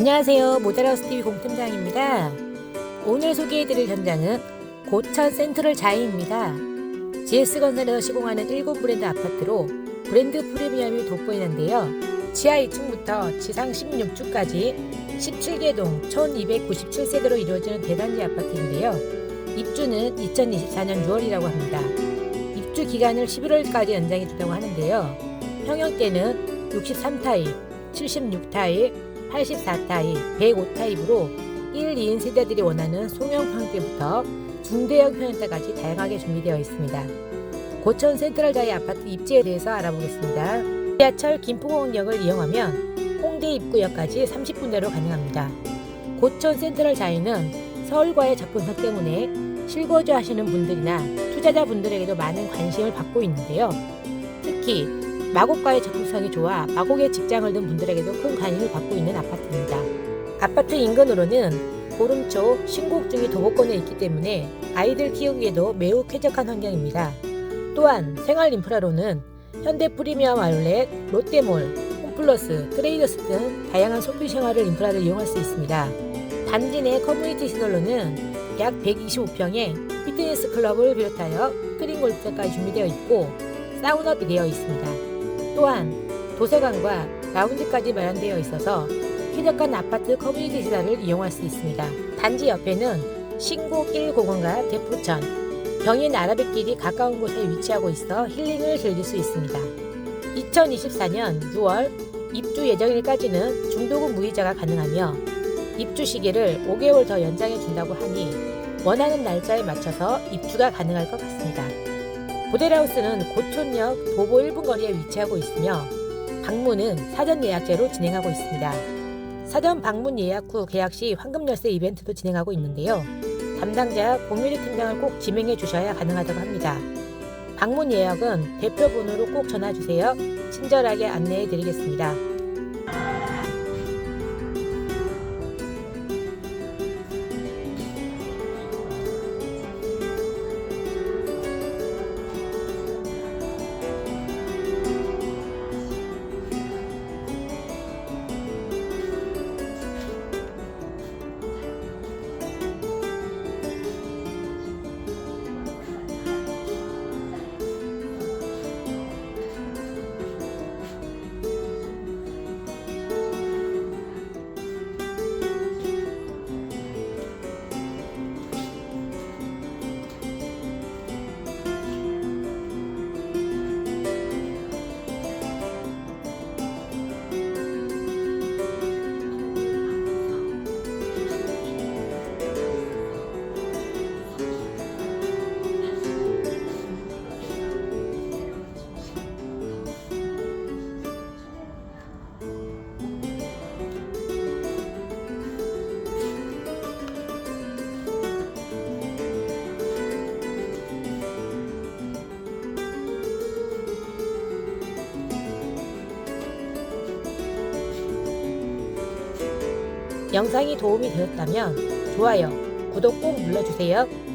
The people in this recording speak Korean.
안녕하세요. 모자라우스 TV 공팀장입니다. 오늘 소개해드릴 현장은 고천 센트럴 자이입니다. GS건설에서 시공하는 7 브랜드 아파트로 브랜드 프리미엄이 돋보이는데요. 지하 2층부터 지상 16주까지 17개 동 1297세대로 이루어지는 대단지 아파트인데요. 입주는 2024년 6월이라고 합니다. 입주 기간을 11월까지 연장해 준다고 하는데요. 평형대는 63타입, 76타입, 84타입, 105타입으로 1, 2인 세대들이 원하는 소형 평대부터 중대형 평형대까지 다양하게 준비되어 있습니다. 고천 센트럴 자이 아파트 입지에 대해서 알아보겠습니다. 지하철 김포공항역을 이용하면 홍대 입구역까지 30분 내로 가능합니다. 고천 센트럴 자이는 서울과의 접근성 때문에 실거주 하시는 분들이나 투자자분들에게도 많은 관심을 받고 있는데요. 특히 마곡과의 접근성이 좋아 마곡에 직장을 둔 분들에게도 큰 관심을 받고 있는 아파트입니다. 아파트 인근으로는 보름초, 신곡중이 도보권에 있기 때문에 아이들 키우기에도 매우 쾌적한 환경입니다. 또한 생활 인프라로는 현대 프리미엄 아울렛, 롯데몰, 홈플러스, 트레이더스 등 다양한 소비 생활을 인프라를 이용할 수 있습니다. 단지 내 커뮤니티 시설로는 약 125평의 피트니스 클럽을 비롯하여 스크린 골프까지 준비되어 있고 사우나도 되어 있습니다. 또한 도서관과 라운지까지 마련되어 있어서 쾌적한 아파트 커뮤니티 시설을 이용할 수 있습니다. 단지 옆에는 신곡 1공원과 대포천, 병인 아라뱃길이 가까운 곳에 위치하고 있어 힐링을 즐길 수 있습니다. 2024년 6월 입주 예정일까지는 중도금 무이자가 가능하며 입주 시기를 5개월 더 연장해 준다고 하니 원하는 날짜에 맞춰서 입주가 가능할 것 같습니다. 모델하우스는 고촌역 도보 1분 거리에 위치하고 있으며 방문은 사전 예약제로 진행하고 있습니다. 사전 방문 예약 후 계약 시 황금 열쇠 이벤트도 진행하고 있는데요. 담당자 공유리 팀장을 꼭 지명해 주셔야 가능하다고 합니다. 방문 예약은 대표 번호로 꼭 전화 주세요. 친절하게 안내해 드리겠습니다. 영상이 도움이 되었다면 좋아요, 구독 꼭 눌러주세요.